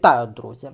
Вітаю, друзі!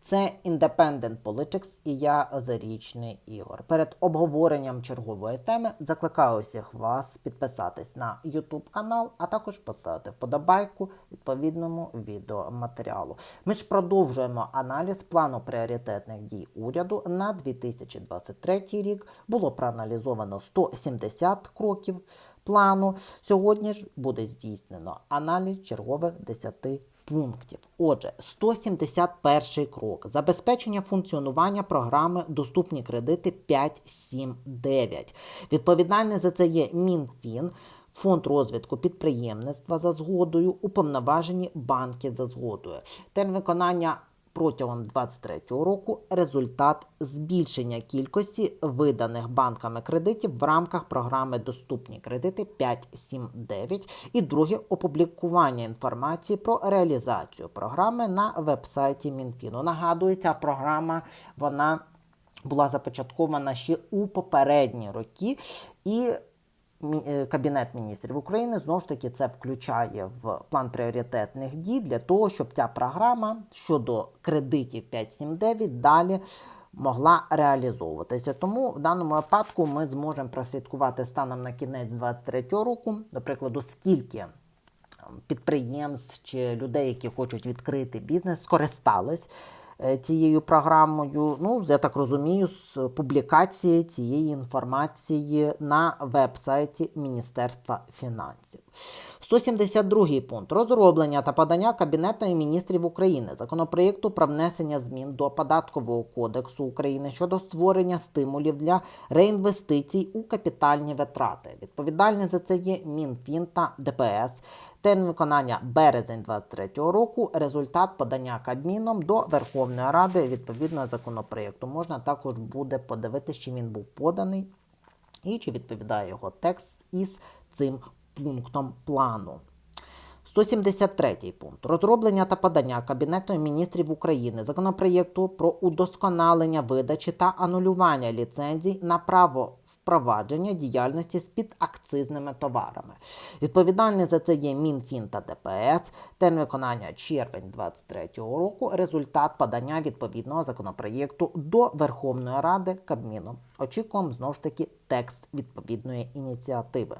Це Independent Politics і я Зарічний Ігор. Перед обговоренням чергової теми закликаю всіх вас підписатись на YouTube канал, а також поставити вподобайку відповідному відеоматеріалу. Ми ж продовжуємо аналіз плану пріоритетних дій уряду на 2023 рік. Було проаналізовано 170 кроків плану. Сьогодні ж буде здійснено аналіз чергових 10 пунктів. Отже, 171 крок. Забезпечення функціонування програми Доступні кредити 5.7.9. Відповідальний за це є Мінфін, Фонд розвитку підприємництва за згодою, уповноважені банки за згодою. Термін виконання протягом 2023 року результат збільшення кількості виданих банками кредитів в рамках програми Доступні кредити 5.7.9 і друге опублікування інформації про реалізацію програми на вебсайті Мінфіну. Нагадую, ця програма вона була започаткована ще у попередні роки і. Е, Кабінет міністрів України знову ж таки це включає в план пріоритетних дій для того, щоб ця програма щодо кредитів 579 далі могла реалізовуватися. Тому в даному випадку ми зможемо прослідкувати станом на кінець 2023 року, до прикладу, скільки ем, підприємств чи людей, які хочуть відкрити бізнес, скористались цією програмою. Ну, я так розумію, з публікації цієї інформації на веб-сайті Міністерства фінансів. 172 пункт. Розроблення та подання Кабінету міністрів України законопроєкту про внесення змін до Податкового кодексу України щодо створення стимулів для реінвестицій у капітальні витрати. Відповідальні за це є Мінфін та ДПС. Термін виконання березень 2023 року. Результат подання Кабміном до Верховної Ради відповідного законопроєкту. Можна також буде подивитися, чи він був поданий і чи відповідає його текст із цим пунктом плану. 173 пункт. Розроблення та подання Кабінету міністрів України законопроєкту про удосконалення видачі та анулювання ліцензій на право впровадження діяльності з підакцизними товарами. Відповідальні за це є Мінфін та ДПС. Термін виконання червень 2023 року. Результат подання відповідного законопроєкту до Верховної Ради Кабміну. Очікуємо знову ж таки текст відповідної ініціативи.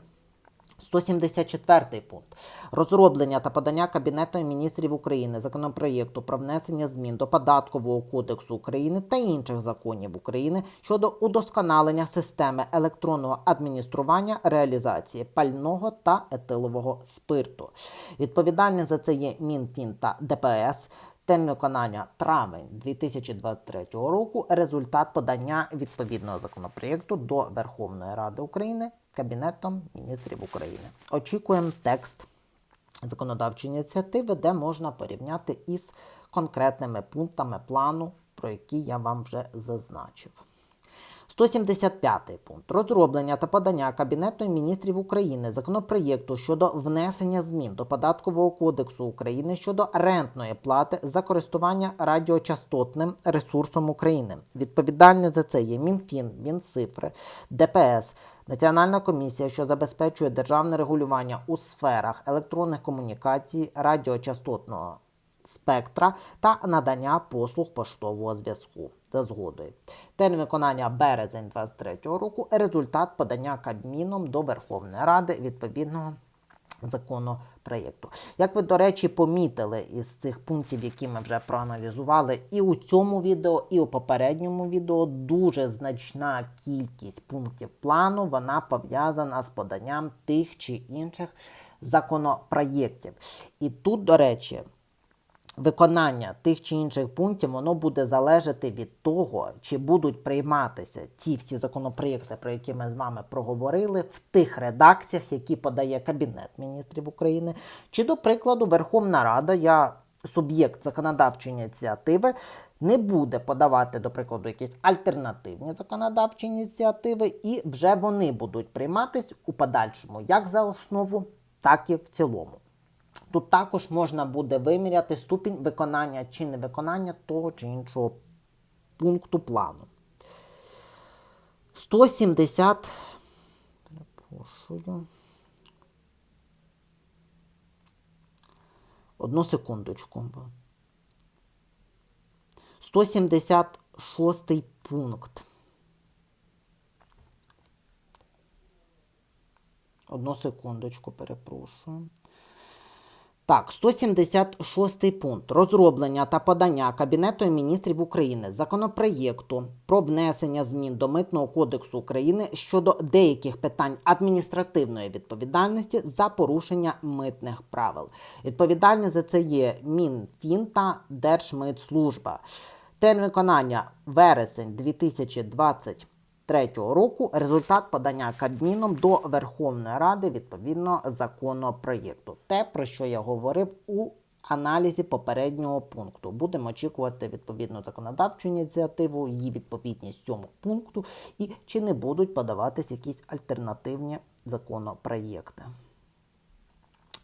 174 пункт. Розроблення та подання Кабінету міністрів України законопроєкту про внесення змін до Податкового кодексу України та інших законів України щодо удосконалення системи електронного адміністрування реалізації пального та етилового спирту. Відповідальні за це є Мінфін та ДПС. Термін виконання травень 2023 року. Результат подання відповідного законопроєкту до Верховної Ради України Кабінетом міністрів України. Очікуємо текст законодавчої ініціативи, де можна порівняти із конкретними пунктами плану, про які я вам вже зазначив. 175 пункт. Розроблення та подання Кабінету міністрів України законопроєкту щодо внесення змін до Податкового кодексу України щодо рентної плати за користування радіочастотним ресурсом України. Відповідальні за це є Мінфін, Мінцифри, ДПС, Національна комісія, що забезпечує державне регулювання у сферах електронних комунікацій, радіочастотного спектра та надання послуг поштового зв'язку за згодою. Термін виконання березень 2023 року. Результат подання Кабміном до Верховної Ради відповідного законопроєкту. Як ви, до речі, помітили із цих пунктів, які ми вже проаналізували, і у цьому відео, і у попередньому відео дуже значна кількість пунктів плану вона пов'язана з поданням тих чи інших законопроєктів. І тут, до речі, виконання тих чи інших пунктів воно буде залежати від того, чи будуть прийматися ці всі законопроєкти, про які ми з вами проговорили, в тих редакціях, які подає Кабінет міністрів України, чи, до прикладу, Верховна Рада, я суб'єкт законодавчої ініціативи. Не буде подавати, до прикладу, якісь альтернативні законодавчі ініціативи, і вже вони будуть прийматись у подальшому як за основу, так і в цілому. Тут також можна буде виміряти ступінь виконання чи невиконання того чи іншого пункту плану. 170. Перепрошую. Одну секундочку. 176 пункт. Одну секундочку, перепрошую. Так, 176 пункт. Розроблення та подання Кабінету міністрів України законопроєкту про внесення змін до Митного кодексу України щодо деяких питань адміністративної відповідальності за порушення митних правил. Відповідальні за це є Мінфін та Держмитслужба. Термін виконання вересень 2020 2023 року результат подання Кабміном до Верховної Ради відповідно законопроєкту. Те, про що я говорив у аналізі попереднього пункту. Будемо очікувати відповідну законодавчу ініціативу, її відповідність цьому пункту, і чи не будуть подаватись якісь альтернативні законопроєкти.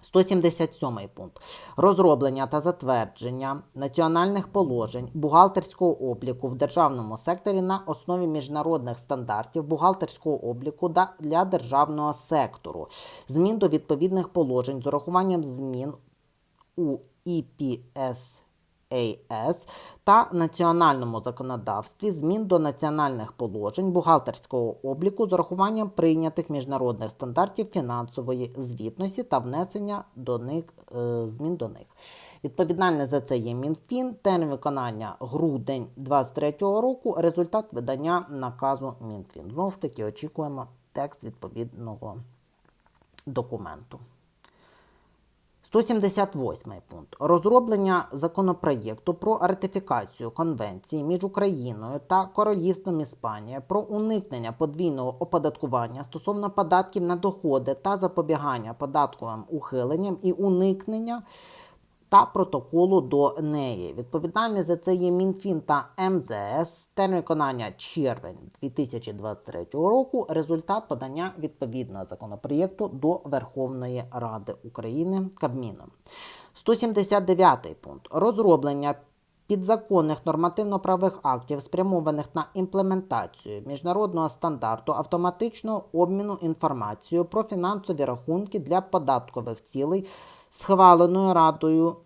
177 пункт. Розроблення та затвердження національних положень бухгалтерського обліку в державному секторі на основі міжнародних стандартів бухгалтерського обліку для державного сектору, змін до відповідних положень з урахуванням змін у EPS АС та національному законодавстві змін до національних положень бухгалтерського обліку з урахуванням прийнятих міжнародних стандартів фінансової звітності та внесення до них е, змін до них. Відповідальне за це є Мінфін, термін виконання грудень 2023 року, результат видання наказу Мінфін. Знову ж таки, очікуємо текст відповідного документу. 178 пункт. Розроблення законопроєкту про ратифікацію Конвенції між Україною та Королівством Іспанія про уникнення подвійного оподаткування стосовно податків на доходи та запобігання податковим ухиленням і уникнення та протоколу до неї. Відповідальні за це є Мінфін та МЗС. Термін виконання червень 2023 року. Результат подання відповідного законопроєкту до Верховної Ради України Кабміном. 179 пункт. Розроблення підзаконних нормативно-правових актів, спрямованих на імплементацію міжнародного стандарту автоматичного обміну інформацією про фінансові рахунки для податкових цілей, схваленою Радою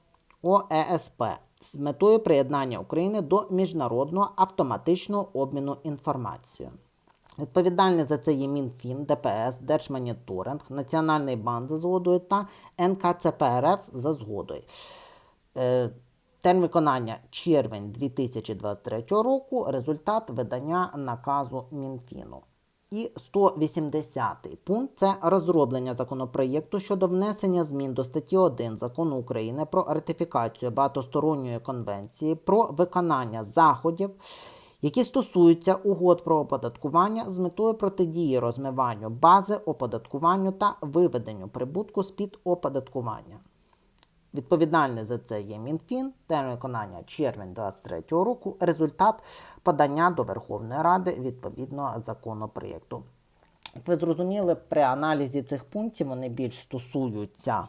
ОЕСП з метою приєднання України до міжнародного автоматичного обміну інформацією. Відповідальні за це є Мінфін, ДПС, Держмоніторинг, Національний банк за згодою та НКЦПРФ за згодою. Е, Термін виконання червень 2023 року. Результат видання наказу Мінфіну. І 180 пункт це розроблення законопроєкту щодо внесення змін до статті 1 закону України про ратифікацію багатосторонньої конвенції про виконання заходів, які стосуються угод про оподаткування з метою протидії розмиванню бази оподаткуванню та виведенню прибутку з-під оподаткування. Відповідальний за це є Мінфін, термін виконання червень 2023 року, результат подання до Верховної Ради відповідного законопроєкту. Як ви зрозуміли, при аналізі цих пунктів вони більш стосуються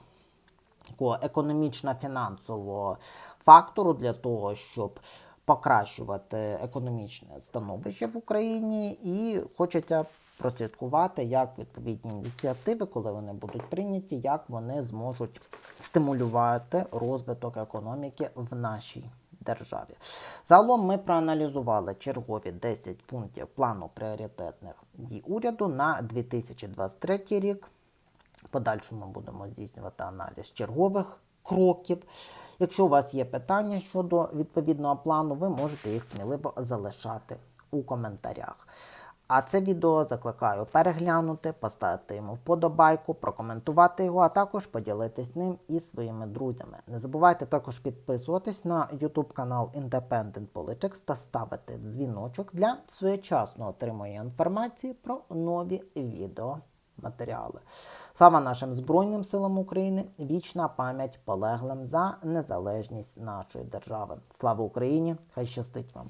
економічно-фінансового фактору для того, щоб покращувати економічне становище в Україні, і хочеться прослідкувати, як відповідні ініціативи, коли вони будуть прийняті, як вони зможуть стимулювати розвиток економіки в нашій державі. Загалом ми проаналізували чергові 10 пунктів плану пріоритетних дій уряду на 2023 рік. Подальшому будемо здійснювати аналіз чергових кроків. Якщо у вас є питання щодо відповідного плану, ви можете їх сміливо залишати у коментарях. А це відео закликаю переглянути, поставити йому вподобайку, прокоментувати його, а також поділитись ним із своїми друзями. Не забувайте також підписуватись на YouTube канал Independent Politics та ставити дзвіночок для своєчасного отримання інформації про нові відеоматеріали. Слава нашим Збройним силам України! Вічна пам'ять полеглим за незалежність нашої держави. Слава Україні! Хай щастить вам!